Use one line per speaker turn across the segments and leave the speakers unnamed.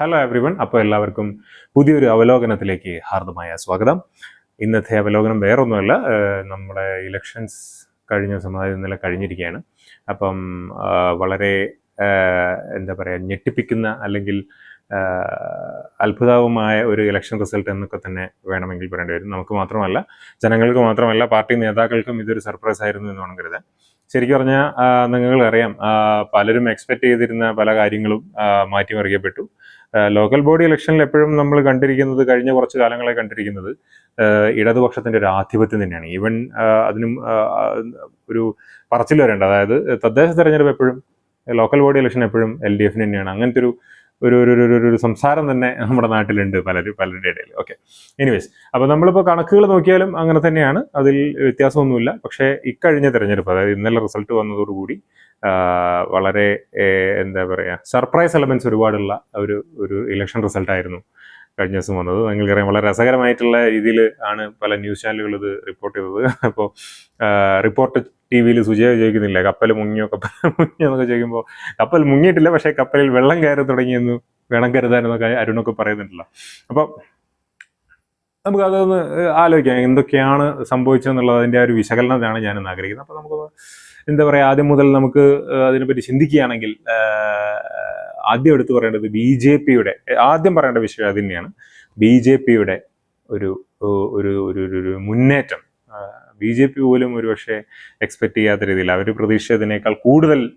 Hello everyone അപ്പോൾ എല്ലാവർക്കും പുതിയൊരു അവലോകനത്തിലേക്ക് ഹാർദമായ സ്വാഗതം. ഇന്നത്തെ അവലോകനം വേറൊന്നുമല്ല നമ്മുടെ ഇലക്ഷൻസ് കഴിഞ്ഞ സമയത്ത് ഇന്നലെ കഴിഞ്ഞിരിക്കുകയാണ്. അപ്പം വളരെ എന്താ പറയുക ഞെട്ടിപ്പിക്കുന്ന അല്ലെങ്കിൽ അത്ഭുതവുമായ ഒരു ഇലക്ഷൻ റിസൾട്ട് എന്നൊക്കെ തന്നെ വേണമെങ്കിൽ പറയേണ്ടി വരും. നമുക്ക് മാത്രമല്ല ജനങ്ങൾക്ക് മാത്രമല്ല പാർട്ടി നേതാക്കൾക്കും ഇതൊരു സർപ്രൈസ് ആയിരുന്നു എന്ന് വേണം കരുതാൻ. ശരിക്കും പറഞ്ഞാൽ നിങ്ങൾക്കറിയാം പലരും എക്സ്പെക്ട് ചെയ്തിരുന്ന പല കാര്യങ്ങളും മാറ്റിമറിക്കപ്പെട്ടു. ലോക്കൽ ബോഡി ഇലക്ഷനിൽ എപ്പോഴും നമ്മൾ കണ്ടിരിക്കുന്നത് കഴിഞ്ഞ കുറച്ച് കാലങ്ങളെ കണ്ടിരിക്കുന്നത് ഇടതുപക്ഷത്തിന്റെ ഒരു ആധിപത്യം തന്നെയാണ്. ഈവൻ അതിനും ഒരു പറച്ചിൽ വരേണ്ട അതായത് തദ്ദേശ തെരഞ്ഞെടുപ്പ് എപ്പോഴും ലോക്കൽ ബോഡി ഇലക്ഷൻ എപ്പോഴും എൽ ഡി എഫിന് തന്നെയാണ്. അങ്ങനത്തെ ഒരു ഒരു ഒരു ഒരു- ഒരു സംസാരം തന്നെ നമ്മുടെ നാട്ടിലുണ്ട് പലരും പലരുടെ ഇടയിൽ. ഓക്കെ എനിവേസ് അപ്പോൾ നമ്മളിപ്പോൾ കണക്കുകൾ നോക്കിയാലും അങ്ങനെ തന്നെയാണ്. അതിൽ വ്യത്യാസമൊന്നുമില്ല. പക്ഷേ ഇക്കഴിഞ്ഞ തിരഞ്ഞെടുപ്പ് അതായത് ഇന്നലെ റിസൾട്ട് വന്നതോടുകൂടി വളരെ എന്താ പറയുക സർപ്രൈസ് എലമെന്റ്സ് ഒരുപാടുള്ള ഒരു ഒരു ഇലക്ഷൻ റിസൾട്ടായിരുന്നു കഴിഞ്ഞ ദിവസം വന്നത്. നിങ്ങൾക്കറിയാം വളരെ രസകരമായിട്ടുള്ള രീതിയിൽ ആണ് പല ന്യൂസ് ചാനലുകൾ ഇത് റിപ്പോർട്ട് ചെയ്തത്. അപ്പോൾ റിപ്പോർട്ട് ടി വിയിൽ സുജയ ചോദിക്കുന്നില്ല കപ്പൽ മുങ്ങിയോ കപ്പൽ മുങ്ങിയോ എന്നൊക്കെ ചോദിക്കുമ്പോൾ കപ്പൽ മുങ്ങിയിട്ടില്ല പക്ഷേ കപ്പലിൽ വെള്ളം കയറി തുടങ്ങിയെന്ന് വേണം കരുതാനെന്നൊക്കെ അരുണൊക്കെ പറയുന്നുണ്ടല്ലോ. അപ്പോൾ നമുക്ക് അതൊന്ന് ആലോചിക്കാം എന്തൊക്കെയാണ് സംഭവിച്ചതെന്നുള്ളത് അതിന്റെ ആ ഒരു വിശകലനത്തിനാണ് ഞാനൊന്ന് ആഗ്രഹിക്കുന്നത്. അപ്പോൾ നമുക്ക് എന്താ പറയുക ആദ്യം മുതൽ നമുക്ക് അതിനെപ്പറ്റി ചിന്തിക്കുകയാണെങ്കിൽ ആദ്യം എടുത്തു പറയേണ്ടത് ബി ജെ പിയുടെ ആദ്യം പറയേണ്ട വിഷയം അത് തന്നെയാണ്. ബി ജെ പിയുടെ ഒരു ഒരു ഒരു ഒരു- മുന്നേറ്റം. ബി ജെ പി പോലും ഒരു പക്ഷേ എക്സ്പെക്ട് ചെയ്യാത്ത രീതിയിൽ അവർ പ്രതീക്ഷിച്ചതിനേക്കാൾ കൂടുതൽ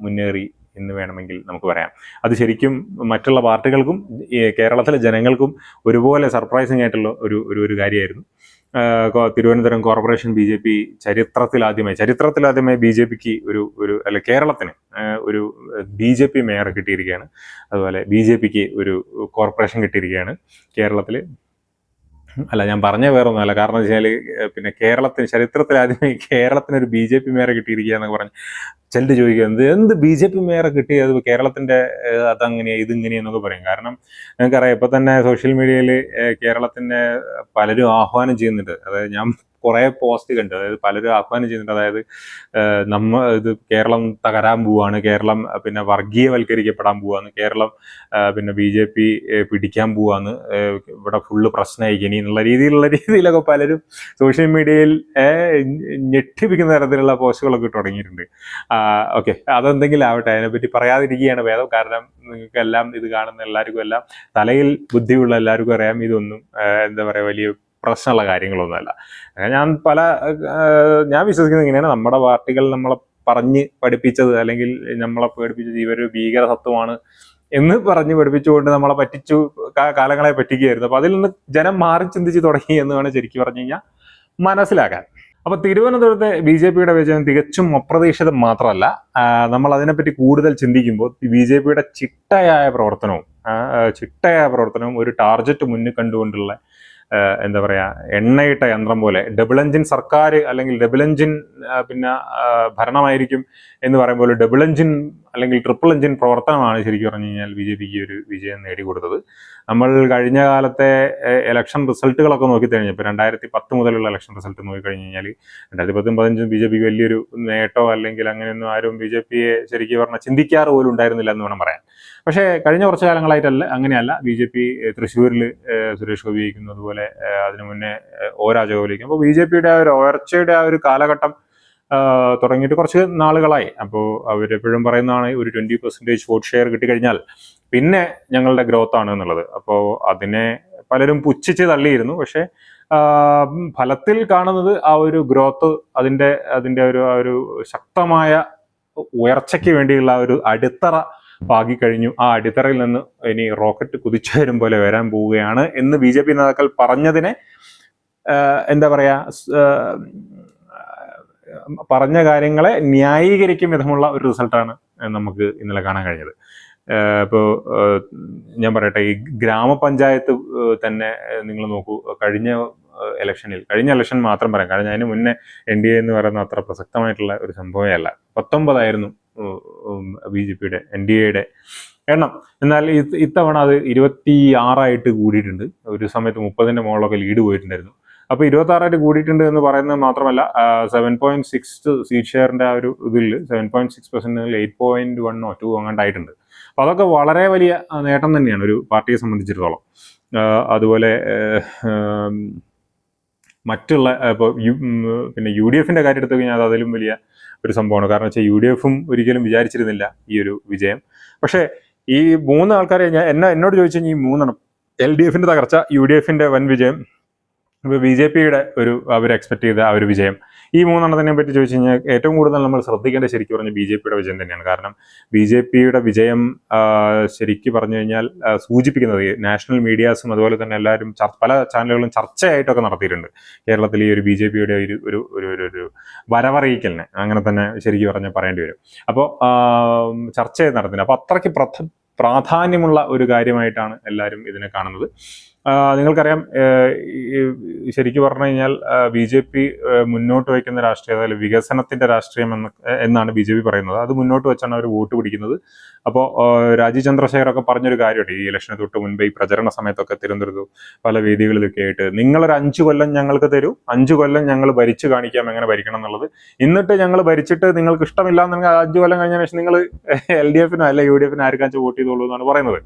മുന്നേറി എന്ന് വേണമെങ്കിൽ നമുക്ക് പറയാം. അത് ശരിക്കും മറ്റുള്ള പാർട്ടികൾക്കും കേരളത്തിലെ ജനങ്ങൾക്കും ഒരുപോലെ സർപ്രൈസിങ് ആയിട്ടുള്ള ഒരു ഒരു കാര്യമായിരുന്നു. Thiruvananthapuram corporation B J P ചരിത്രത്തിലാദ്യമായി ചരിത്രത്തിലാദ്യമായി ബി ജെ പിക്ക് ഒരു ഒരു അല്ല കേരളത്തിന് ഒരു ബി ജെ പി മേയർ കിട്ടിയിരിക്കുകയാണ്. അതുപോലെ ബി ജെ പിക്ക് ഒരു കോർപ്പറേഷൻ കിട്ടിയിരിക്കുകയാണ് കേരളത്തിൽ അല്ല ഞാൻ പറഞ്ഞ വേറൊന്നുമല്ല. കാരണം വെച്ചാൽ പിന്നെ കേരളത്തിന് ചരിത്രത്തിൽ ആദ്യമേ കേരളത്തിന് ഒരു ബി ജെ പി മേയർ കിട്ടിയിരിക്കുക എന്നൊക്കെ പറഞ്ഞ് ചിലർ ചോദിക്കുക എന്ത് എന്ത് ബി ജെ പി മേയറെ കിട്ടിയത് കേരളത്തിന്റെ അതങ്ങനെയാ ഇതിങ്ങനെയെന്നൊക്കെ പറയും. കാരണം നിങ്ങൾക്കറിയാം ഇപ്പൊ തന്നെ സോഷ്യൽ മീഡിയയിൽ കേരളത്തിന്റെ പലരും ആഹ്വാനം ചെയ്യുന്നുണ്ട്. അതായത് ഞാൻ കുറെ പോസ്റ്റ് കണ്ടു. അതായത് പലരും ആഹ്വാനം ചെയ്യുന്നുണ്ട് അതായത് നമ്മ ഇത് കേരളം തകരാൻ പോവാണ്. കേരളം പിന്നെ വർഗീയവൽക്കരിക്കപ്പെടാൻ പോവാണ്. കേരളം പിന്നെ ബി ജെ പി പിടിക്കാൻ പോവാന്ന് ഇവിടെ ഫുള്ള് പ്രശ്നമായി ഇനി എന്നുള്ള രീതിയിലുള്ള രീതിയിലൊക്കെ പലരും സോഷ്യൽ മീഡിയയിൽ ഞെട്ടിപ്പിക്കുന്ന തരത്തിലുള്ള പോസ്റ്റുകളൊക്കെ തുടങ്ങിയിട്ടുണ്ട്. ഓക്കെ. അതെന്തെങ്കിലും ആവട്ടെ. അതിനെപ്പറ്റി പറയാതിരിക്കുകയാണ് ഭേദം. കാരണം നിങ്ങൾക്കെല്ലാം ഇത് കാണുന്ന എല്ലാവർക്കും എല്ലാം തലയിൽ ബുദ്ധിയുള്ള എല്ലാവർക്കും അറിയാം. ഇതൊന്നും എന്താ പറയുക വലിയ പ്രശ്നമുള്ള കാര്യങ്ങളൊന്നുമല്ല. ഞാൻ പല ഞാൻ വിശ്വസിക്കുന്നത് ഇങ്ങനെയാണ്. നമ്മുടെ പാർട്ടികൾ നമ്മളെ പറഞ്ഞ് പഠിപ്പിച്ചത് അല്ലെങ്കിൽ നമ്മളെ പേടിപ്പിച്ചത് ഇവരൊരു ഭീകര തത്വമാണ് എന്ന് പറഞ്ഞ് പഠിപ്പിച്ചുകൊണ്ട് നമ്മളെ പറ്റിച്ചു കാലങ്ങളെ പറ്റിക്കുകയായിരുന്നു. അപ്പൊ അതിൽ നിന്ന് ജനം മാറി ചിന്തിച്ച് തുടങ്ങി എന്ന് വേണം ശരിക്കും പറഞ്ഞു കഴിഞ്ഞാൽ മനസ്സിലാക്കാൻ. അപ്പൊ തിരുവനന്തപുരത്തെ ബി ജെ പിയുടെ വിജയം തികച്ചും അപ്രതീക്ഷിതം മാത്രമല്ല. നമ്മൾ അതിനെപ്പറ്റി കൂടുതൽ ചിന്തിക്കുമ്പോൾ ബി ജെ പിയുടെ ചിട്ടയായ പ്രവർത്തനവും ചിട്ടയായ പ്രവർത്തനവും ഒരു ടാർജറ്റ് മുന്നിൽ കണ്ടുകൊണ്ടുള്ള എന്താ പറയാ എണ്ണയിട്ട യന്ത്രം പോലെ ഡബിൾ എഞ്ചിൻ സർക്കാർ അല്ലെങ്കിൽ ഡബിൾ എഞ്ചിൻ പിന്നെ ഭരണമായിരിക്കും എന്ന് പറയുമ്പോൾ ഡബിൾ എഞ്ചിൻ അല്ലെങ്കിൽ ട്രിപ്പിൾ എഞ്ചിൻ പ്രവർത്തനമാണ് ശരിക്കും പറഞ്ഞു കഴിഞ്ഞാൽ ബി ജെ പിക്ക് ഒരു വിജയം നേടിക്കൊടുത്തത്. നമ്മൾ കഴിഞ്ഞ കാലത്തെ ഇലക്ഷൻ റിസൾട്ടുകളൊക്കെ നോക്കി കഴിഞ്ഞാൽ ഇപ്പോൾ രണ്ടായിരത്തി പത്ത് മുതലുള്ള ഇലക്ഷൻ റിസൾട്ട് നോക്കി കഴിഞ്ഞ് കഴിഞ്ഞാൽ രണ്ടായിരത്തി പത്തും പതിനഞ്ചും ബി ജെ പിക്ക് വലിയൊരു നേട്ടോ അല്ലെങ്കിൽ അങ്ങനെയൊന്നും ആരും ബി ജെ പിയെ ശരിക്കും പറഞ്ഞാൽ ചിന്തിക്കാറ് പോലും ഉണ്ടായിരുന്നില്ല എന്ന് വേണം പറയാൻ. പക്ഷേ കഴിഞ്ഞ കുറച്ച് കാലങ്ങളായിട്ടല്ല അങ്ങനെയല്ല. ബി ജെ പി തൃശ്ശൂരിൽ സുരേഷ് ഗോപി അതുപോലെ അതിനു മുന്നേ ഓ രാജഗോപാലിക്കും അപ്പോൾ ബി ജെ പിയുടെ ആ ഒരു ഉയർച്ചയുടെ ആ ഒരു കാലഘട്ടം തുടങ്ങിയിട്ട് കുറച്ച് നാളുകളായി. അപ്പോൾ അവരെപ്പോഴും പറയുന്നതാണ് ഒരു ട്വന്റി പെർസെന്റേജ് വോട്ട് ഷെയർ കിട്ടിക്കഴിഞ്ഞാൽ പിന്നെ ഞങ്ങളുടെ ഗ്രോത്ത് ആണ് എന്നുള്ളത്. അപ്പോൾ അതിനെ പലരും പുച്ഛിച്ച് തള്ളിയിരുന്നു. പക്ഷേ ഫലത്തിൽ കാണുന്നത് ആ ഒരു ഗ്രോത്ത് അതിന്റെ അതിന്റെ ഒരു ആ ഒരു ശക്തമായ ഉയർച്ചയ്ക്ക് വേണ്ടിയുള്ള ഒരു അടിത്തറ പാകിക്കഴിഞ്ഞു. ആ അടിത്തറയിൽ നിന്ന് ഇനി റോക്കറ്റ് കുതിച്ചുയരും പോലെ വരാൻ പോവുകയാണ് എന്ന് ബി ജെ പി നേതാക്കൾ പറഞ്ഞതിനെ എന്താ പറയാ സ്- ആഹ്, പറഞ്ഞ കാര്യങ്ങളെ ന്യായീകരിക്കും വിധമുള്ള ഒരു റിസൾട്ടാണ് നമുക്ക് ഇന്നലെ കാണാൻ കഴിഞ്ഞത്. ഇപ്പോൾ ഞാൻ പറയട്ടെ ഈ ഗ്രാമപഞ്ചായത്ത് തന്നെ നിങ്ങൾ നോക്കൂ കഴിഞ്ഞ ഇലക്ഷനിൽ കഴിഞ്ഞ ഇലക്ഷൻ മാത്രം പറയാം കാരണം അതിന് മുന്നേ എൻ ഡി എ എന്ന് പറയുന്ന അത്ര പ്രസക്തമായിട്ടുള്ള ഒരു സംഭവമേ അല്ല. പത്തൊമ്പതായിരുന്നു ബി ജെ പിയുടെ എൻ ഡി എയുടെ എണ്ണം. എന്നാൽ ഇത് ഇത്തവണ അത് ഇരുപത്തി ആറായിട്ട് കൂടിയിട്ടുണ്ട്. ഒരു സമയത്ത് മുപ്പതിന്റെ മുകളിലൊക്കെ ലീഡ് പോയിട്ടുണ്ടായിരുന്നു. അപ്പോൾ ഇരുപത്തി ആറായിട്ട് കൂടിയിട്ടുണ്ട് എന്ന് പറയുന്നത് മാത്രമല്ല സെവൻ പോയിന്റ് സിക്സ് സീറ്റ് ഷെയറിന്റെ ആ ഒരു ഇതിൽ seven point six percent eight point വണ്ണോ two അങ്ങാണ്ടായിട്ടുണ്ട് അപ്പോൾ അതൊക്കെ വളരെ വലിയ നേട്ടം തന്നെയാണ് ഒരു പാർട്ടിയെ സംബന്ധിച്ചിടത്തോളം. അതുപോലെ മറ്റുള്ള ഇപ്പോൾ യു പിന്നെ യു ഡി എഫിന്റെ കാര്യം എടുത്തു കഴിഞ്ഞാൽ അത് അതിലും വലിയ ഒരു സംഭവമാണ്. കാരണം വെച്ചാൽ യു ഡി എഫും ഒരിക്കലും വിചാരിച്ചിരുന്നില്ല ഈ ഒരു വിജയം. പക്ഷേ ഈ മൂന്ന് ആൾക്കാരെ ഞാൻ എന്നെ എന്നോട് ചോദിച്ചു കഴിഞ്ഞാൽ ഈ മൂന്നെണ്ണം. എൽ ഡി എഫിന്റെ തകർച്ച യു ഡി എഫിന്റെ വൻ വിജയം ഇപ്പോൾ ബി ജെ പിയുടെ ഒരു അവർ എക്സ്പെക്ട് ചെയ്ത ആ ഒരു വിജയം. ഈ മൂന്നെണ്ണത്തിനെ പറ്റി ചോദിച്ചു കഴിഞ്ഞാൽ ഏറ്റവും കൂടുതൽ നമ്മൾ ശ്രദ്ധിക്കേണ്ട ശരിക്കും പറഞ്ഞാൽ ബി ജെ പിയുടെ വിജയം തന്നെയാണ്. കാരണം ബി ജെ പിയുടെ വിജയം ശരിക്കും പറഞ്ഞു കഴിഞ്ഞാൽ സൂചിപ്പിക്കുന്നത് നാഷണൽ മീഡിയാസും അതുപോലെ തന്നെ എല്ലാവരും പല ചാനലുകളും ചർച്ചയായിട്ടൊക്കെ നടത്തിയിട്ടുണ്ട്. കേരളത്തിൽ ഈ ഒരു ബി ജെ പിയുടെ ഒരു ഒരു ഒരു ഒരു വരവറിയിക്കലിനെ അങ്ങനെ തന്നെ ശരിക്കും പറഞ്ഞാൽ പറയേണ്ടി വരും. അപ്പോൾ ചർച്ച ചെയ്ത് നടത്തുന്നത് അപ്പോൾ അത്രയ്ക്ക് പ്രാധാന്യമുള്ള ഒരു കാര്യമായിട്ടാണ് എല്ലാവരും ഇതിനെ കാണുന്നത്. നിങ്ങൾക്കറിയാം ശരിക്ക് പറഞ്ഞു കഴിഞ്ഞാൽ ബി ജെ പി മുന്നോട്ട് വയ്ക്കുന്ന രാഷ്ട്രീയം അതായത് വികസനത്തിന്റെ രാഷ്ട്രീയം എന്ന് എന്നാണ് ബി ജെ പി പറയുന്നത്. അത് മുന്നോട്ട് വെച്ചാണ് അവർ വോട്ട് പിടിക്കുന്നത്. അപ്പോൾ രാജീവ് ചന്ദ്രശേഖരൊക്കെ പറഞ്ഞൊരു കാര്യമുണ്ട്. ഈ ഇലക്ഷന് തൊട്ട് മുൻപ് ഈ പ്രചരണ സമയത്തൊക്കെ തിരുവനന്തപുരത്ത് പല വേദികളിലൊക്കെ ആയിട്ട് നിങ്ങളൊരു അഞ്ച് കൊല്ലം ഞങ്ങൾക്ക് തരൂ. അഞ്ച് കൊല്ലം ഞങ്ങൾ ഭരിച്ചു കാണിക്കാം എങ്ങനെ ഭരിക്കണം എന്നുള്ളത്. എന്നിട്ട് ഞങ്ങൾ ഭരിച്ചിട്ട് നിങ്ങൾക്ക് ഇഷ്ടമില്ല എന്നുണ്ടെങ്കിൽ അഞ്ച് കൊല്ലം കഴിഞ്ഞ ശേഷം നിങ്ങൾ എൽ ഡി എഫിനോ അല്ല യു ഡി എഫിനോ ആർക്കാച്ചും വോട്ട് ചെയ്തോളൂ എന്നാണ് പറയുന്നത്.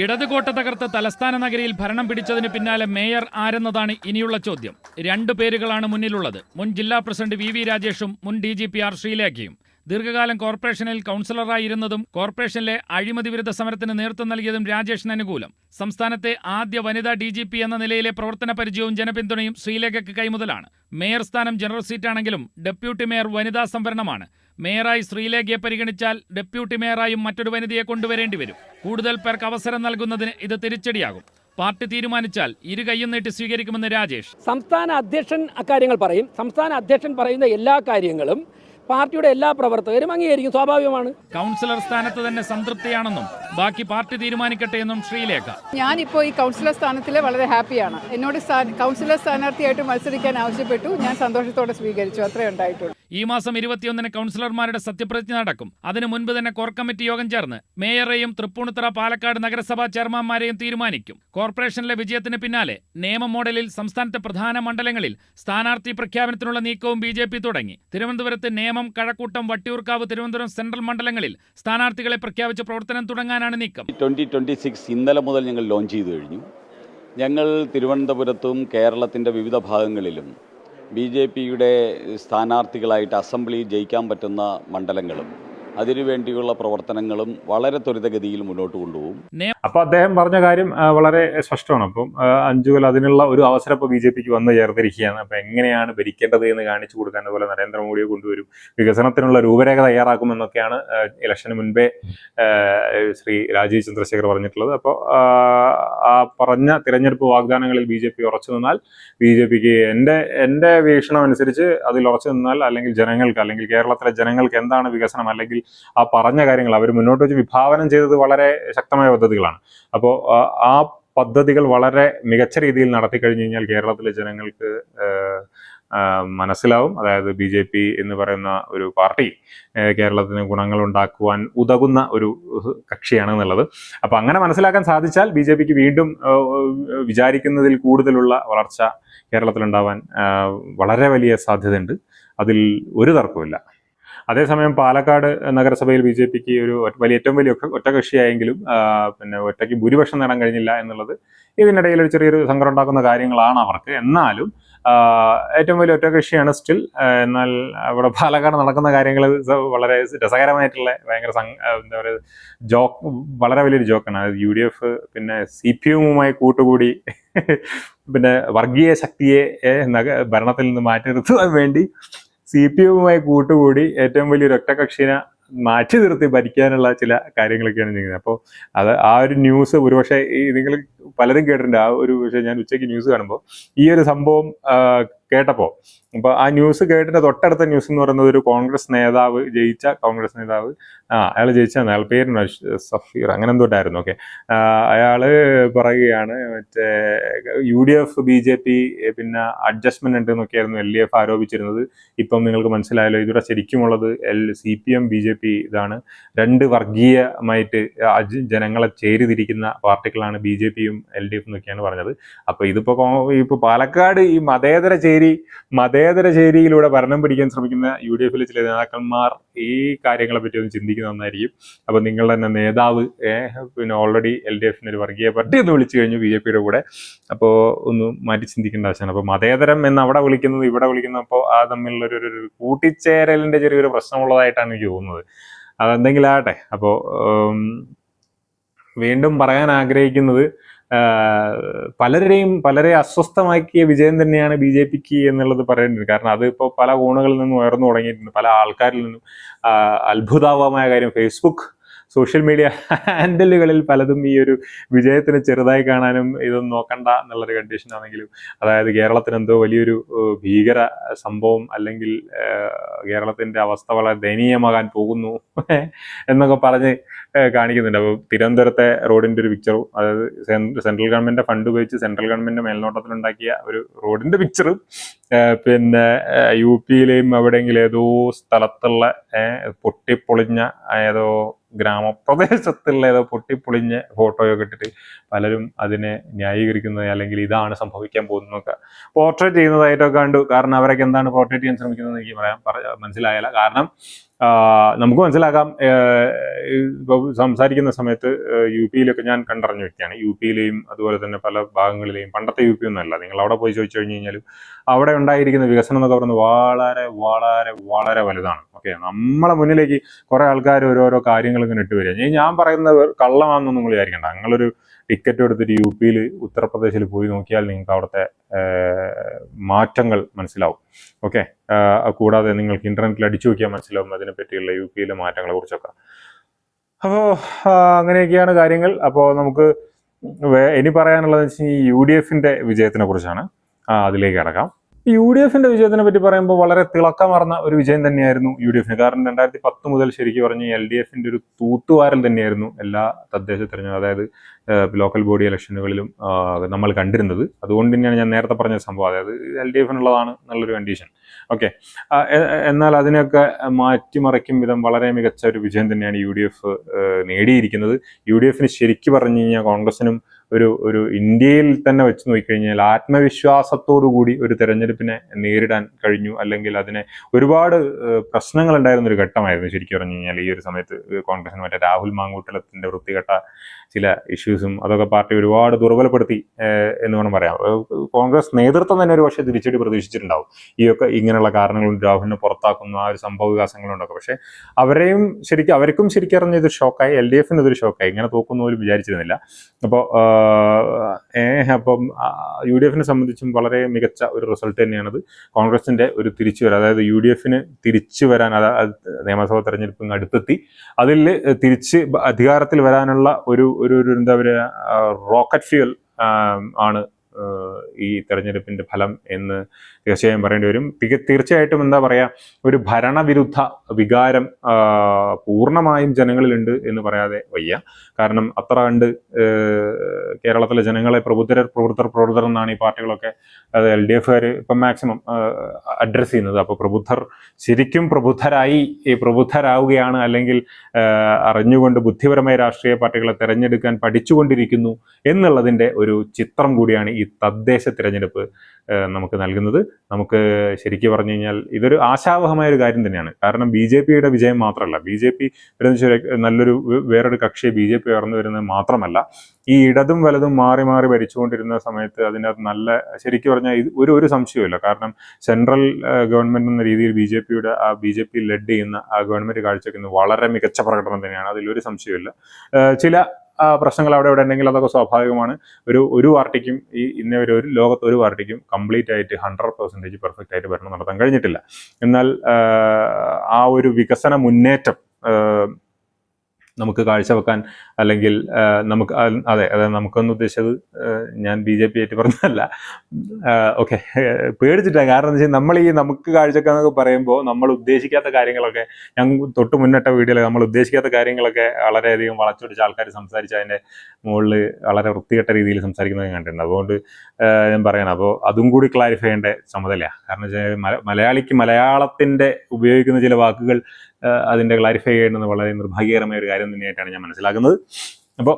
ഇടതുകോട്ട തകർത്ത് തലസ്ഥാന നഗരിയിൽ ഭരണം പിടിച്ചതിന് പിന്നാലെ മേയർ ആരെന്നതാണ് ഇനിയുള്ള ചോദ്യം. രണ്ട് പേരുകളാണ് മുന്നിലുള്ളത്. മുൻ ജില്ലാ പ്രസിഡന്റ് വി വി രാജേഷും മുൻ ഡി ജി പി ആർ ശ്രീലേഖയും. ദീർഘകാലം കോർപ്പറേഷനിൽ കൗൺസിലറായിരുന്നതും കോർപ്പറേഷനിലെ അഴിമതി വിരുദ്ധ സമരത്തിന് നേതൃത്വം നൽകിയതും രാജേഷിന് അനുകൂലം. സംസ്ഥാനത്തെ ആദ്യ വനിതാ ഡി ജി പി എന്ന നിലയിലെ പ്രവർത്തന പരിചയവും ജനപിന്തുണയും ശ്രീലേഖയ്ക്ക് കൈമുതലാണ്. മേയർ സ്ഥാനം ജനറൽ സീറ്റാണെങ്കിലും ഡെപ്യൂട്ടി മേയർ വനിതാ സംവരണമാണ്. മേയറായി ശ്രീലേഖയെ പരിഗണിച്ചാൽ ഡെപ്യൂട്ടി മേയറായും മറ്റൊരു വനിതയെ കൊണ്ടുവരേണ്ടി വരും. കൂടുതൽ പേർക്ക് അവസരം നൽകുന്നതിന് ഇത് തിരിച്ചടിയാകും. പാർട്ടി തീരുമാനിച്ചാൽ ഇരു കൈയും നീട്ടി സ്വീകരിക്കുമെന്ന് രാജേഷ്.
സംസ്ഥാന അധ്യക്ഷൻ അക്കാര്യങ്ങൾ പറയും. സംസ്ഥാന അധ്യക്ഷൻ പറയുന്ന എല്ലാ കാര്യങ്ങളും പാർട്ടിയുടെ എല്ലാ പ്രവർത്തകരും അംഗീകരിക്കും. സ്വാഭാവികമാണ്.
കൗൺസിലർ സ്ഥാനത്ത് തന്നെ സംതൃപ്തിയാണെന്നും ബാക്കി പാർട്ടി തീരുമാനിക്കട്ടെ എന്നും ശ്രീലേഖ.
ഞാനിപ്പോൾ ഈ കൗൺസിലർ സ്ഥാനത്തിൽ വളരെ ഹാപ്പിയാണ്. എന്നോട് കൗൺസിലർ സ്ഥാനാർത്ഥിയായിട്ട് മത്സരിക്കാൻ ആവശ്യപ്പെട്ടു. ഞാൻ സന്തോഷത്തോടെ സ്വീകരിച്ചു. അത്രേ ഉണ്ടായിട്ടുള്ളൂ.
ഈ മാസം ഇരുപത്തിയൊന്നിന് കൗൺസിലർമാരുടെ സത്യപ്രതിജ്ഞ നടക്കും. അതിനു മുൻപ് തന്നെ കോർ കമ്മിറ്റി യോഗം ചേർന്ന് മേയറെയും തൃപ്പൂണിത്തറ പാലക്കാട് നഗരസഭാ ചെയർമാൻമാരെയും തീരുമാനിക്കും. കോർപ്പറേഷനിലെ വിജയത്തിന് പിന്നാലെ നിയമ മോഡലിൽ സംസ്ഥാനത്തെ പ്രധാന മണ്ഡലങ്ങളിൽ സ്ഥാനാർത്ഥി പ്രഖ്യാപനത്തിനുള്ള നീക്കവും ബി തുടങ്ങി. തിരുവനന്തപുരത്ത് നേമം കഴക്കൂട്ടം വട്ടിയൂർക്കാവ് തിരുവനന്തപുരം സെൻട്രൽ മണ്ഡലങ്ങളിൽ സ്ഥാനാർത്ഥികളെ പ്രഖ്യാപിച്ച് പ്രവർത്തനം തുടങ്ങാനാണ് നീക്കം.
ട്വന്റി ട്വന്റി സിക്സ് ഇന്നലെ മുതൽ ഞങ്ങൾ ലോഞ്ച് ചെയ്തു കഴിഞ്ഞു. ഞങ്ങൾ തിരുവനന്തപുരത്തും കേരളത്തിന്റെ വിവിധ ഭാഗങ്ങളിലും ബി ജെ പിയുടെ സ്ഥാനാർത്ഥികളായിട്ട് അസംബ്ലി ജയിക്കാൻ പറ്റുന്ന മണ്ഡലങ്ങളും അതിനുവേണ്ടിയുള്ള പ്രവർത്തനങ്ങളും വളരെ ത്വരിതഗതിയിൽ മുന്നോട്ട് കൊണ്ടുപോകും.
അപ്പൊ അദ്ദേഹം പറഞ്ഞ കാര്യം വളരെ സ്പഷ്ടമാണ്. അപ്പം അഞ്ചു കൊല്ലം അതിനുള്ള ഒരു അവസരം ഇപ്പോൾ ബി ജെ പിക്ക് വന്ന് ചേർത്തിരിക്കുകയാണ് അപ്പൊ എങ്ങനെയാണ് ഭരിക്കേണ്ടത് എന്ന് കാണിച്ചു കൊടുക്കാൻ അതുപോലെ നരേന്ദ്രമോദിയെ കൊണ്ടുവരും. വികസനത്തിനുള്ള രൂപരേഖ തയ്യാറാക്കുമെന്നൊക്കെയാണ് ഇലക്ഷന് മുൻപേ ശ്രീ രാജീവ് ചന്ദ്രശേഖർ പറഞ്ഞിട്ടുള്ളത്. അപ്പോൾ ആ പറഞ്ഞ തിരഞ്ഞെടുപ്പ് വാഗ്ദാനങ്ങളിൽ ബി ജെ പി ഉറച്ചു നിന്നാൽ ബി ജെ പിക്ക് എന്റെ എന്റെ വീക്ഷണം അനുസരിച്ച് അതിൽ ഉറച്ചു നിന്നാൽ അല്ലെങ്കിൽ ജനങ്ങൾക്ക് അല്ലെങ്കിൽ കേരളത്തിലെ ജനങ്ങൾക്ക് എന്താണ് വികസനം അല്ലെങ്കിൽ ആ പറഞ്ഞ കാര്യങ്ങൾ അവർ മുന്നോട്ട് വെച്ച് വിഭാവനം ചെയ്തത് വളരെ ശക്തമായ പദ്ധതികളാണ്. അപ്പോൾ ആ പദ്ധതികൾ വളരെ മികച്ച രീതിയിൽ നടത്തി കഴിഞ്ഞു കഴിഞ്ഞാൽ കേരളത്തിലെ ജനങ്ങൾക്ക് മനസ്സിലാവും. അതായത് ബി ജെ പി എന്ന് പറയുന്ന ഒരു പാർട്ടി കേരളത്തിന് ഗുണങ്ങൾ ഉണ്ടാക്കുവാൻ ഉതകുന്ന ഒരു കക്ഷിയാണ് എന്നുള്ളത് അപ്പോൾ അങ്ങനെ മനസ്സിലാക്കാൻ സാധിച്ചാൽ ബി ജെ പിക്ക് വീണ്ടും വിചാരിക്കുന്നതിൽ കൂടുതലുള്ള വളർച്ച കേരളത്തിലുണ്ടാവാൻ വളരെ വലിയ സാധ്യതയുണ്ട്. അതിൽ ഒരു തർക്കവുമില്ല. അതേസമയം പാലക്കാട് നഗരസഭയിൽ ബി ജെ പിക്ക് ഒരു വലിയ ഏറ്റവും വലിയ ഒറ്റ- ഒറ്റകക്ഷിയായെങ്കിലും പിന്നെ ഒറ്റയ്ക്ക് ഭൂരിപക്ഷം നേടാൻ കഴിഞ്ഞില്ല എന്നുള്ളത് ഇതിനിടയിൽ ഒരു ചെറിയൊരു സങ്കടം ഉണ്ടാക്കുന്ന കാര്യങ്ങളാണ് അവർക്ക്. എന്നാലും ഏറ്റവും വലിയ ഒറ്റകക്ഷിയാണ് സ്റ്റിൽ. എന്നാൽ അവിടെ പാലക്കാട് നടക്കുന്ന കാര്യങ്ങൾ വളരെ രസകരമായിട്ടുള്ള ഭയങ്കര എന്താ പറയുക ജോക്ക് വളരെ വലിയൊരു ജോക്കാണ്. യു ഡി എഫ് പിന്നെ സി പി എമ്മുമായി കൂട്ടുകൂടി പിന്നെ വർഗീയ ശക്തിയെ ഭരണത്തിൽ നിന്ന് മാറ്റി നിർത്തുവാൻ വേണ്ടി സി പി എമ്മുമായി കൂട്ടുകൂടി ഏറ്റവും വലിയൊരു ഒറ്റകക്ഷിനെ മാറ്റി നിർത്തി ഭരിക്കാനുള്ള ചില കാര്യങ്ങളൊക്കെയാണ് ചെയ്യുന്നത്. അപ്പോൾ അത് ആ ഒരു ന്യൂസ് ഒരുപക്ഷെ ഈ നിങ്ങൾ പലരും കേട്ടിട്ടുണ്ട്. ആ ഒരു പക്ഷേ ഞാൻ ഉച്ചയ്ക്ക് ന്യൂസ് കാണുമ്പോൾ ഈ ഒരു സംഭവം കേട്ടപ്പോൾ അപ്പോൾ ആ ന്യൂസ് കേട്ടിട്ട് തൊട്ടടുത്ത ന്യൂസ് എന്ന് പറയുന്നത് ഒരു കോൺഗ്രസ് നേതാവ് ജയിച്ച കോൺഗ്രസ് നേതാവ് ആ അയാൾ ജയിച്ചാണ് അയാൾ പേര് സഫീർ അങ്ങനെ എന്തോട്ടായിരുന്നു ഓക്കെ അയാൾ പറയുകയാണ് മറ്റേ U D F B J P പിന്നെ അഡ്ജസ്റ്റ്മെന്റ് ഉണ്ട് എന്നൊക്കെയായിരുന്നു എൽ ഡി എഫ് ആരോപിച്ചിരുന്നത്. ഇപ്പം നിങ്ങൾക്ക് മനസ്സിലായല്ലോ ഇതിവിടെ ശരിക്കുമുള്ളത് L C P M B J P ഇതാണ്. രണ്ട് വർഗീയമായിട്ട് ജനങ്ങളെ ചേരിതിരിക്കുന്ന പാർട്ടികളാണ് ബി ജെ പിയും എയും എൽ ഡി എഫ് എന്നൊക്കെയാണ് പറഞ്ഞത്. അപ്പോൾ ഇതിപ്പോ കോ- ഇപ്പൊ പാലക്കാട് ഈ മതേതര ചേരി മതേതര ചേരിയിലൂടെ ഭരണം പിടിക്കാൻ ശ്രമിക്കുന്ന യു ഡി എഫിലെ ചില നേതാക്കന്മാർ ഈ കാര്യങ്ങളെ പറ്റി ഒന്ന് ചിന്തിക്കുന്ന ഒന്നായിരിക്കും അപ്പൊ നിങ്ങൾ തന്നെ നേതാവ് പിന്നെ ഓൾറെഡി എൽ ഡി എഫിന് ഒരു വർഗീയ പാർട്ടി എന്ന് വിളിച്ചു കഴിഞ്ഞു ബി ജെ പിയുടെ കൂടെ. അപ്പോൾ ഒന്ന് മാറ്റി ചിന്തിക്കേണ്ട ആവശ്യമാണ്. അപ്പോൾ മതേതരം എന്ന് അവിടെ വിളിക്കുന്നത് ഇവിടെ വിളിക്കുന്നത് അപ്പോൾ ആ തമ്മിലുള്ള ഒരു കൂട്ടിച്ചേരലിന്റെ ചെറിയൊരു പ്രശ്നമുള്ളതായിട്ടാണ് എനിക്ക് തോന്നുന്നത്. അതെന്തെങ്കിലും ആകട്ടെ. അപ്പോൾ വീണ്ടും പറയാൻ ആഗ്രഹിക്കുന്നത് ആ, പലരെയും പലരെ അസ്വസ്ഥമാക്കിയ വിജയം തന്നെയാണ് ബി ജെ പിക്ക് എന്നുള്ളത് പറയേണ്ടത് കാരണം അത് ഇപ്പോൾ പല കോണുകളിൽ നിന്നും ഉയർന്നു തുടങ്ങിയിട്ടുണ്ട്. പല ആൾക്കാരിൽ നിന്നും അത്ഭുതാവമായ കാര്യം ഫേസ്ബുക്ക് സോഷ്യൽ മീഡിയ ഹാൻഡലുകളിൽ പലതും ഈ ഒരു വിജയത്തിന് ചെറുതായി കാണാനും ഇതൊന്നും നോക്കണ്ട എന്നുള്ളൊരു കണ്ടീഷൻ ആണെങ്കിലും അതായത് കേരളത്തിന് എന്തോ വലിയൊരു ഭീകര സംഭവം അല്ലെങ്കിൽ കേരളത്തിന്റെ അവസ്ഥ വളരെ ദയനീയമാകാൻ പോകുന്നു എന്നൊക്കെ പറഞ്ഞ് കാണിക്കുന്നുണ്ട്. അപ്പോൾ തിരുവനന്തപുരത്തെ റോഡിന്റെ ഒരു പിക്ചറും അതായത് സെൻട്രൽ ഗവൺമെന്റിന്റെ ഫണ്ട് ഉപയോഗിച്ച് സെൻട്രൽ ഗവൺമെന്റ് മേൽനോട്ടത്തിലുണ്ടാക്കിയ ഒരു റോഡിന്റെ പിക്ചറും പിന്നെ യു പിയിലെയും എവിടെയെങ്കിലും ഏതോ സ്ഥലത്തുള്ള പൊട്ടിപ്പൊളിഞ്ഞ ഏതോ ഗ്രാമപ്രദേശത്തുള്ള ഏതോ പൊട്ടിപ്പൊളിഞ്ഞ ഫോട്ടോയൊക്കെ ഇട്ടിട്ട് പലരും അതിനെ ന്യായീകരിക്കുന്നത് അല്ലെങ്കിൽ ഇതാണ് സംഭവിക്കാൻ പോകുന്നതൊക്കെ പോർട്രേറ്റ് ചെയ്യുന്നതായിട്ടൊക്കെ കണ്ടു. കാരണം അവരൊക്കെ എന്താണ് പോർട്രേറ്റ് ചെയ്യാൻ ശ്രമിക്കുന്നത് എനിക്ക് പറയാൻ പറ- മനസ്സിലായില്ല. കാരണം നമുക്ക് മനസ്സിലാക്കാം ഇപ്പോൾ സംസാരിക്കുന്ന സമയത്ത് യു പിയിലൊക്കെ ഞാൻ കണ്ടറിഞ്ഞ വ്യക്തിയാണ്. യു പിയിലെയും അതുപോലെ തന്നെ പല ഭാഗങ്ങളിലെയും പണ്ടത്തെ യു പി ഒന്നുമല്ല നിങ്ങൾ അവിടെ പോയി ചോദിച്ചു കഴിഞ്ഞ് കഴിഞ്ഞാൽ അവിടെ ഉണ്ടായിരിക്കുന്ന വികസനം എന്നൊക്കെ പറയുന്നത് വളരെ വളരെ വളരെ വലുതാണ്. ഓക്കെ? നമ്മളെ മുന്നിലേക്ക് കുറെ ആൾക്കാർ ഓരോരോ കാര്യങ്ങൾ ഇങ്ങനെ ഇട്ട് വരിക. ഞാൻ പറയുന്നത് കള്ളമാണെന്നൊന്നും വിചാരിക്കേണ്ട. നിങ്ങളൊരു ടിക്കറ്റ് എടുത്തിട്ട് യു പിയിൽ ഉത്തർപ്രദേശിൽ പോയി നോക്കിയാൽ നിങ്ങൾക്ക് അവിടുത്തെ മാറ്റങ്ങൾ മനസ്സിലാവും. ഓക്കെ? കൂടാതെ നിങ്ങൾക്ക് ഇന്റർനെറ്റിൽ അടിച്ചു നോക്കിയാൽ മനസ്സിലാവും അതിനെ പറ്റിയുള്ള യു പിയിലെ മാറ്റങ്ങളെ കുറിച്ചൊക്കെ. അപ്പോൾ അങ്ങനെയൊക്കെയാണ് കാര്യങ്ങൾ. അപ്പോൾ നമുക്ക് ഇനി പറയാനുള്ളത് വെച്ചാൽ ഈ യു ഡി എഫിന്റെ വിജയത്തിനെ കുറിച്ചാണ്. അതിലേക്ക് കിടക്കാം. യു ഡി എഫിന്റെ വിജയത്തിനെ പറ്റി പറയുമ്പോൾ വളരെ തിളക്കമാർന്ന ഒരു വിജയം തന്നെയായിരുന്നു യു ഡി എഫിന് കാരണം രണ്ടായിരത്തി പത്ത് മുതൽ ശരിക്കും പറഞ്ഞു എൽ ഡി എഫിന്റെ ഒരു തൂത്തുവാരൽ തന്നെയായിരുന്നു എല്ലാ തദ്ദേശ തെരഞ്ഞെടുപ്പ് അതായത് ലോക്കൽ ബോഡി ഇലക്ഷനുകളിലും നമ്മൾ കണ്ടിരുന്നത്. അതുകൊണ്ട് തന്നെയാണ് ഞാൻ നേരത്തെ പറഞ്ഞ സംഭവം. അതായത് എൽ ഡി എഫിനുള്ളതാണ് നല്ലൊരു കണ്ടീഷൻ ഓക്കെ എന്നാൽ അതിനൊക്കെ മാറ്റിമറിക്കും വിധം വളരെ മികച്ച ഒരു വിജയം തന്നെയാണ് യു ഡി എഫ് നേടിയിരിക്കുന്നത്. യു ഡി എഫിന് ശരിക്കും പറഞ്ഞു കഴിഞ്ഞാൽ കോൺഗ്രസിനും ഒരു ഒരു ഇന്ത്യയിൽ തന്നെ വെച്ച് നോക്കിക്കഴിഞ്ഞാൽ ആത്മവിശ്വാസത്തോടു കൂടി ഒരു തെരഞ്ഞെടുപ്പിനെ നേരിടാൻ കഴിഞ്ഞു. അല്ലെങ്കിൽ അതിനെ ഒരുപാട് പ്രശ്നങ്ങൾ ഉണ്ടായിരുന്ന ഒരു ഘട്ടമായിരുന്നു ശരിക്കും പറഞ്ഞു കഴിഞ്ഞാൽ ഈ ഒരു സമയത്ത് കോൺഗ്രസിന് മറ്റേ രാഹുൽ മാങ്കൂട്ടലത്തിന്റെ വൃത്തികെട്ട ചില ഇഷ്യൂസും അതൊക്കെ പാർട്ടി ഒരുപാട് ദുർബലപ്പെടുത്തി എന്ന് വേണം പറയാം. കോൺഗ്രസ് നേതൃത്വം തന്നെ ഒരു പക്ഷേ തിരിച്ചടി പ്രതീക്ഷിച്ചിട്ടുണ്ടാവും. ഈ ഒക്കെ ഇങ്ങനെയുള്ള കാരണങ്ങളും രാഹുലിനെ പുറത്താക്കുന്ന ആ ഒരു സംഭവ വികാസങ്ങളുണ്ടൊക്കെ. പക്ഷേ അവരെയും ശരിക്കും അവർക്കും ശരിക്കും അറിഞ്ഞ ഇതൊരു ഷോക്കായി എൽ ഡി എഫിന് ഇതൊരു ഷോക്കായി ഇങ്ങനെ തോക്കുന്നു പോലും വിചാരിച്ചിരുന്നില്ല. അപ്പോൾ അപ്പം യു ഡി എഫിനെ സംബന്ധിച്ചും വളരെ മികച്ച ഒരു റിസൾട്ട് തന്നെയാണത്. കോൺഗ്രസിന്റെ ഒരു തിരിച്ചു വരാൻ അതായത് യു ഡി എഫിന് തിരിച്ചു വരാൻ അതായത് നിയമസഭാ തെരഞ്ഞെടുപ്പ് അടുത്തെത്തി. അതിൽ തിരിച്ച് അധികാരത്തിൽ വരാനുള്ള ഒരു ഒരു എന്താ പറയുക റോക്കറ്റ് ഫ്യൂൽ ആണ് ഈ തെരഞ്ഞെടുപ്പിന്റെ ഫലം എന്ന് തീർച്ചയായും പറയേണ്ടി വരും. തീർച്ചയായിട്ടും എന്താ പറയാ ഒരു ഭരണവിരുദ്ധ വികാരം പൂർണമായും ജനങ്ങളിലുണ്ട് എന്ന് പറയാതെ വയ്യ. കാരണം അത്ര കണ്ട് കേരളത്തിലെ ജനങ്ങളെ പ്രബുദ്ധരർ പ്രവൃത്തർ പ്രവൃത്തർ എന്നാണ് ഈ പാർട്ടികളൊക്കെ അത് എൽ ഡി എഫുകാർ ഇപ്പം മാക്സിമം അഡ്രസ്സ് ചെയ്യുന്നത്. അപ്പോൾ പ്രബുദ്ധർ ശരിക്കും പ്രബുദ്ധരായി പ്രബുദ്ധരാവുകയാണ് അല്ലെങ്കിൽ അറിഞ്ഞുകൊണ്ട് ബുദ്ധിപരമായ രാഷ്ട്രീയ പാർട്ടികളെ തെരഞ്ഞെടുക്കാൻ പഠിച്ചുകൊണ്ടിരിക്കുന്നു എന്നുള്ളതിന്റെ ഒരു ചിത്രം കൂടിയാണ് ഈ തദ്ദേശ തിരഞ്ഞെടുപ്പ് നമുക്ക് നൽകുന്നത്. നമുക്ക് ശരിക്കും പറഞ്ഞു കഴിഞ്ഞാൽ ഇതൊരു ആശാവഹമായ ഒരു കാര്യം തന്നെയാണ്. കാരണം ബി ജെ പിയുടെ വിജയം മാത്രമല്ല ബി ജെ പി നല്ലൊരു വേറൊരു കക്ഷി ബി ജെ പി ഉയർന്നു വരുന്നത് മാത്രമല്ല ഈ ഇടതും വലതും മാറി മാറി ഭരിച്ചുകൊണ്ടിരുന്ന സമയത്ത് അതിനകത്ത് നല്ല ശരിക്കും പറഞ്ഞാൽ ഇത് ഒരു ഒരു സംശയമില്ല കാരണം സെൻട്രൽ ഗവൺമെന്റ് എന്ന രീതിയിൽ ബി ജെ പിയുടെ ആ ബി ജെ പി ലെഡ് ചെയ്യുന്ന ആ ഗവൺമെന്റ് കാഴ്ചവെക്കുന്നത് വളരെ മികച്ച പ്രകടനം തന്നെയാണ്. അതിലൊരു സംശയമില്ല ചില പ്രശ്നങ്ങൾ അവിടെ ഇവിടെ ഉണ്ടെങ്കിൽ അതൊക്കെ സ്വാഭാവികമാണ്. ഒരു ഒരു പാർട്ടിക്കും ഈ ഇന്നേവരെ ഒരു ലോകത്ത് ഒരു പാർട്ടിക്കും കംപ്ലീറ്റ് ആയിട്ട് ഹൺഡ്രഡ് പെർസെന്റേജ് പെർഫെക്റ്റ് ആയിട്ട് ഭരണം നടത്താൻ കഴിഞ്ഞിട്ടില്ല. എന്നാൽ ആ, ഒരു വികസന മുന്നേറ്റം നമുക്ക് കാഴ്ചവെക്കാൻ അല്ലെങ്കിൽ നമുക്ക് അതെ അതെ നമുക്കൊന്ന് ഉദ്ദേശിച്ചത് ഞാൻ ബി ജെ പി ആയിട്ട് പറഞ്ഞതല്ല. ഓക്കെ. പേടിച്ചിട്ടാണ് കാരണം എന്താ വെച്ചാൽ നമ്മൾ ഈ നമുക്ക് കാഴ്ചവെക്കാന്നൊക്കെ പറയുമ്പോൾ നമ്മൾ ഉദ്ദേശിക്കാത്ത കാര്യങ്ങളൊക്കെ ഞാൻ തൊട്ട് മുന്നിട്ട വീഡിയോയിൽ നമ്മൾ ഉദ്ദേശിക്കാത്ത കാര്യങ്ങളൊക്കെ വളരെയധികം വളച്ചൊടിച്ച് ആൾക്കാർ സംസാരിച്ച് അതിന്റെ മുകളിൽ വളരെ വൃത്തികെട്ട രീതിയിൽ സംസാരിക്കുന്നത് കണ്ടിട്ടുണ്ട്. അതുകൊണ്ട് ഞാൻ പറയണം. അപ്പോൾ അതും കൂടി ക്ലാരിഫൈ ചെയ്യേണ്ട ചുമതലയാണ് കാരണം വെച്ചാൽ മല മലയാളിക്ക് മലയാളത്തിന്റെ ഉപയോഗിക്കുന്ന ചില വാക്കുകൾ അതിന്റെ ക്ലാരിഫൈ ചെയ്യേണ്ടത് വളരെ നിർഭാഗ്യകരമായ ഒരു കാര്യം തന്നെയായിട്ടാണ് ഞാൻ മനസ്സിലാക്കുന്നത്. അപ്പോൾ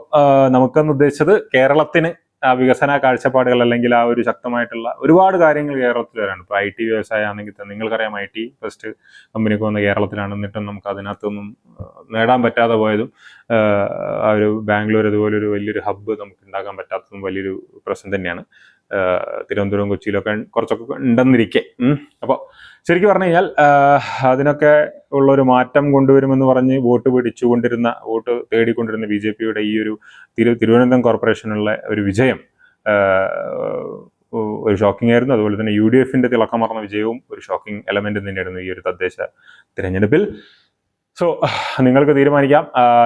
നമുക്കെന്ന് ഉദ്ദേശിച്ചത് കേരളത്തിന് ആ വികസന കാഴ്ചപ്പാടുകൾ അല്ലെങ്കിൽ ആ ഒരു ശക്തമായിട്ടുള്ള ഒരുപാട് കാര്യങ്ങൾ കേരളത്തിൽ വരാണ് ഇപ്പോൾ ഐ ടി വ്യവസായം ആണെങ്കിൽ നിങ്ങൾക്കറിയാം ഐ ടി ഫസ്റ്റ് കമ്പനിക്ക് വന്ന കേരളത്തിലാണ് എന്നിട്ടും നമുക്ക് അതിനകത്തൊന്നും നേടാൻ പറ്റാതെ പോയതും ആ, ഒരു ബാംഗ്ലൂർ അതുപോലൊരു വലിയൊരു ഹബ്ബ് നമുക്ക് ഉണ്ടാക്കാൻ പറ്റാത്തതും വലിയൊരു പ്രശ്നം തന്നെയാണ്. തിരുവനന്തപുരം കൊച്ചിയിലൊക്കെ കുറച്ചൊക്കെ ഉണ്ടെന്നിരിക്കെ. അപ്പോൾ ശരിക്കും പറഞ്ഞു കഴിഞ്ഞാൽ അതിനൊക്കെ ഉള്ളൊരു മാറ്റം കൊണ്ടുവരുമെന്ന് പറഞ്ഞ് വോട്ട് പിടിച്ചുകൊണ്ടിരുന്ന വോട്ട് തേടിക്കൊണ്ടിരുന്ന ബി ജെ പിയുടെ ഈ ഒരു തിരു തിരുവനന്തപുരം കോർപ്പറേഷനുള്ള ഒരു വിജയം ഒരു ഷോക്കിംഗ് ആയിരുന്നു. അതുപോലെ തന്നെ യു ഡി എഫിന്റെ തിളക്കമർന്ന വിജയവും ഒരു ഷോക്കിംഗ് എലമെന്റ് തന്നെയായിരുന്നു ഈ ഒരു തദ്ദേശ തിരഞ്ഞെടുപ്പിൽ. സോ നിങ്ങൾക്ക് തീരുമാനിക്കാം.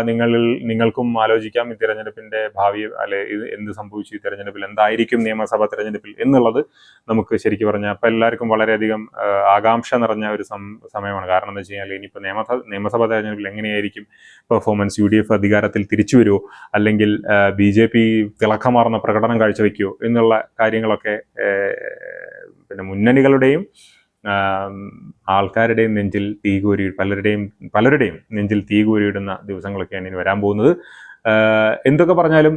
നിങ്ങളിൽ നിങ്ങൾക്കും ആലോചിക്കാം ഈ തിരഞ്ഞെടുപ്പിന്റെ ഭാവി അല്ലെ ഇത് എന്ത് സംഭവിച്ചു ഈ തിരഞ്ഞെടുപ്പിൽ എന്തായിരിക്കും നിയമസഭാ തിരഞ്ഞെടുപ്പിൽ എന്നുള്ളത് നമുക്ക് ശരിക്കും പറഞ്ഞാൽ അപ്പം എല്ലാവർക്കും വളരെയധികം ആകാംക്ഷ നിറഞ്ഞ ഒരു സമയമാണ്. കാരണം എന്താ വെച്ച് കഴിഞ്ഞാൽ ഇനിയിപ്പോൾ നിയമസഭ നിയമസഭാ തെരഞ്ഞെടുപ്പിൽ എങ്ങനെയായിരിക്കും പെർഫോമൻസ് യു ഡി എഫ് അധികാരത്തിൽ തിരിച്ചു വരുമോ അല്ലെങ്കിൽ ബി ജെ പി തിളക്കമാർന്ന പ്രകടനം കാഴ്ചവെക്കുമോ എന്നുള്ള കാര്യങ്ങളൊക്കെ പിന്നെ മുന്നണികളുടെയും ആൾക്കാരുടെയും നെഞ്ചിൽ തീകൂരി പലരുടെയും പലരുടെയും നെഞ്ചിൽ തീകൂരിയിടുന്ന ദിവസങ്ങളൊക്കെയാണ് ഇനി വരാൻ പോകുന്നത്. എന്തൊക്കെ പറഞ്ഞാലും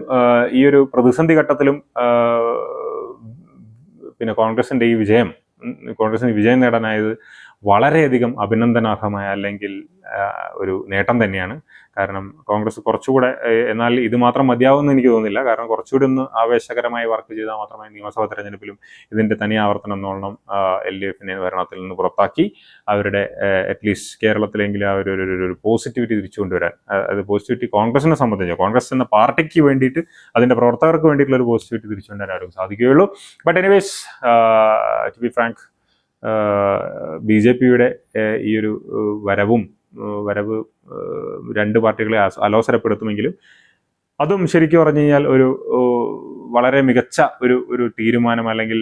ഈ ഒരു പ്രതിസന്ധി ഘട്ടത്തിലും പിന്നെ കോൺഗ്രസിന്റെ ഈ വിജയം കോൺഗ്രസിന് വിജയം നേടാനായത് വളരെയധികം അഭിനന്ദനാർഹമായ അല്ലെങ്കിൽ ഒരു നേട്ടം തന്നെയാണ്. കാരണം കോൺഗ്രസ് കുറച്ചുകൂടെ എന്നാൽ ഇത് മാത്രം മതിയാവുമെന്ന് എനിക്ക് തോന്നുന്നില്ല. കാരണം കുറച്ചുകൂടി ഒന്ന് ആവേശകരമായി വർക്ക് ചെയ്താൽ മാത്രമേ നിയമസഭാ തെരഞ്ഞെടുപ്പിലും ഇതിന്റെ തനി ആവർത്തനം എന്നോണം എൽ ഡി എഫിനെ ഭരണത്തിൽ നിന്ന് പുറത്താക്കി അവരുടെ അറ്റ്ലീസ്റ്റ് കേരളത്തിലെങ്കിലും ആ ഒരു പോസിറ്റിവിറ്റി തിരിച്ചു കൊണ്ടുവരാൻ. അത് പോസിറ്റിവിറ്റി കോൺഗ്രസിനെ സംബന്ധിച്ച് കോൺഗ്രസ് എന്ന പാർട്ടിക്ക് വേണ്ടിയിട്ട് അതിന്റെ പ്രവർത്തകർക്ക് വേണ്ടിയിട്ടുള്ള ഒരു പോസിറ്റിവിറ്റി തിരിച്ചു കൊണ്ടുവരാൻ ആരും സാധിക്കുകയുള്ളൂ. But anyways to be frank B J പിയുടെ ഈ ഒരു വരവും വരവ് രണ്ട് പാർട്ടികളെ അലോസരപ്പെടുത്തുമെങ്കിലും അതും ശരിക്കും പറഞ്ഞു കഴിഞ്ഞാൽ ഒരു വളരെ മികച്ച ഒരു ഒരു തീരുമാനം അല്ലെങ്കിൽ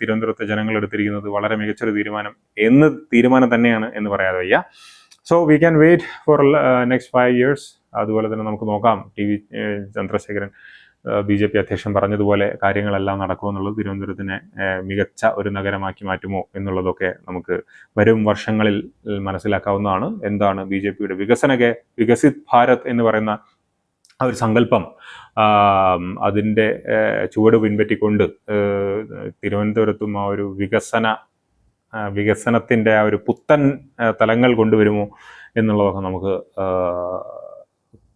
തിരുവനന്തപുരത്തെ ജനങ്ങൾ എടുത്തിരിക്കുന്നത് വളരെ മികച്ചൊരു തീരുമാനം എന്ന് തീരുമാനം തന്നെയാണ് എന്ന് പറയാതെ വയ്യ. So we can wait for next five years അതുപോലെ തന്നെ നമുക്ക് നോക്കാം. T V Chandrasekharan B J P അധ്യക്ഷൻ പറഞ്ഞതുപോലെ കാര്യങ്ങളെല്ലാം നടക്കുമെന്നുള്ളത് തിരുവനന്തപുരത്തിനെ മികച്ച ഒരു നഗരമാക്കി മാറ്റുമോ എന്നുള്ളതൊക്കെ നമുക്ക് വരും വർഷങ്ങളിൽ മനസ്സിലാക്കാവുന്നതാണ്. എന്താണ് ബി ജെ പിയുടെ വികസനകെ വികസിത് ഭാരത് എന്ന് പറയുന്ന ആ ഒരു സങ്കല്പം അതിന്റെ ചുവട് പിൻപറ്റിക്കൊണ്ട് തിരുവനന്തപുരത്തും ആ ഒരു വികസന വികസനത്തിന്റെ ആ ഒരു പുത്തൻ തലങ്ങൾ കൊണ്ടുവരുമോ എന്നുള്ളതൊക്കെ നമുക്ക്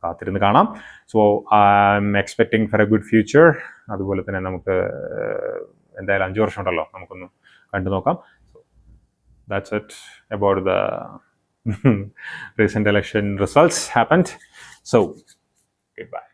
കാത്തിരുന്ന് കാണാം. So I'm expecting for a good future അതുപോലെ തന്നെ നമുക്ക് എന്തായാലും അഞ്ച് വർഷം ഉണ്ടല്ലോ നമുക്കൊന്ന് കണ്ടു നോക്കാം. That's that's about the recent election results happened so good goodbye.